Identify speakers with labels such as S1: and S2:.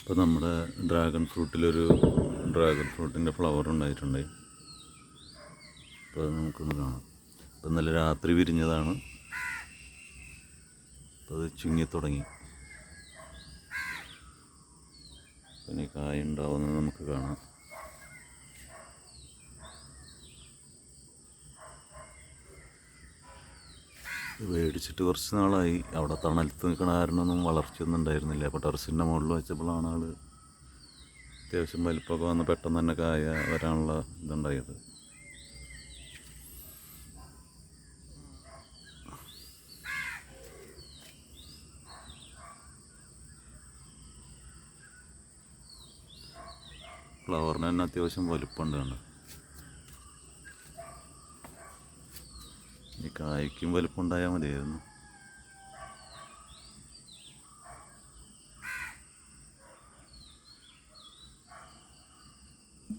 S1: ഇപ്പോൾ നമ്മുടെ ഡ്രാഗൺ ഫ്രൂട്ടിലൊരു ഡ്രാഗൺ ഫ്രൂട്ടിന്റെ ഫ്ലവർ ഉണ്ടായിട്ടുണ്ട്. അപ്പോൾ അത് നമുക്കൊന്ന് കാണാം. ഇപ്പം നല്ല രാത്രി വിരിഞ്ഞതാണ്. അപ്പോൾ അത് ചുങ്ങി തുടങ്ങി. പിന്നെ കായ ഉണ്ടാവുന്നത് നമുക്ക് കാണാം. മേടിച്ചിട്ട് കുറച്ച് നാളായി. അവിടെ തണലത്ത് നിൽക്കണ കാരണമൊന്നും വളർച്ചയൊന്നും ഉണ്ടായിരുന്നില്ല. അപ്പോൾ ടെറസിന്റെ മുകളിൽ വെച്ചപ്പോഴാണ് ആൾ അത്യാവശ്യം വലിപ്പമൊക്കെ വന്ന് പെട്ടെന്ന് തന്നെ കായ വരാനുള്ള ഇതുണ്ടായത്. ഫ്ലവറിന് തന്നെ അത്യാവശ്യം വലിപ്പമുണ്ട് കണ്ടോ ഈ കായ്ക്കും വലുപ്പം ഉണ്ടായാൽ മതിയായിരുന്നു.